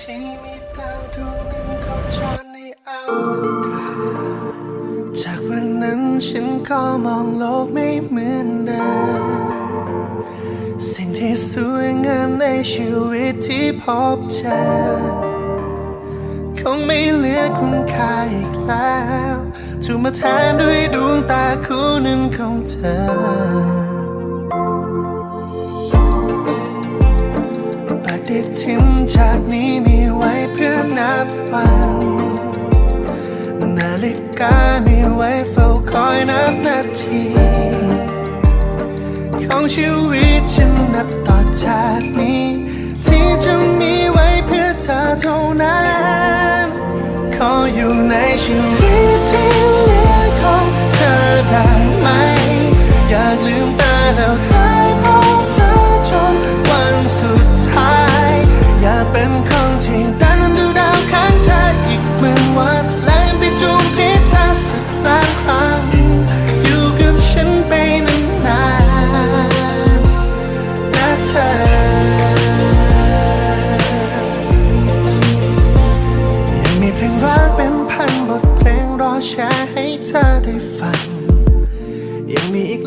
ที่มีดาวดวงหนึ่งโคจรในอวกาศจากวันนั้นฉันก็มองโลกไม่เหมือนเดิมสิ่งที่สวยงามในชีวิตที่พบเจอคงไม่เหลือคุณค่าอีกแล้วถูกมาแทนด้วยดวงตาคู่หนึ่งของเธอปฏิทินจากนี้มี บวันนาฬิกามีไว้เฝ้าคอยนับนาที ของชีวิตฉันนับต่อจากนี้ ที่จะมีไว้เพื่อเธอเท่านั้น ขออยู่ในชีวิตที่เหลือของเธอได้ไหม อยากลืมตาแล้ว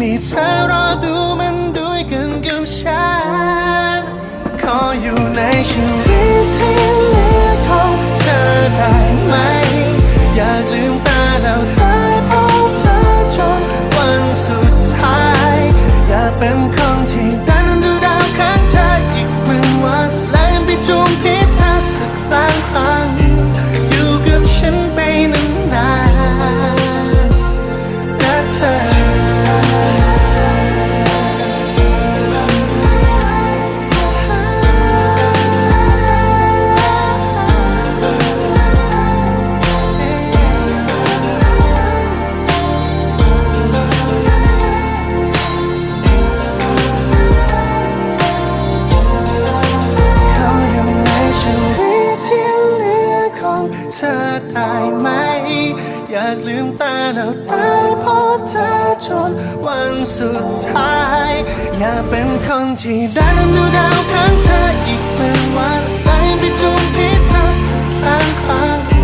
มีเธอรอดูมันด้วยกันกับฉัน ขออยู่ในชีวิตที่ อยากลืมตาแล้วได้พบเธอจนวันสุดท้าย อยากเป็นคนที่ได้ดูดาวข้างเธออีกเป็นวันได้ไปจูงพิเธอสักล้านครั้ง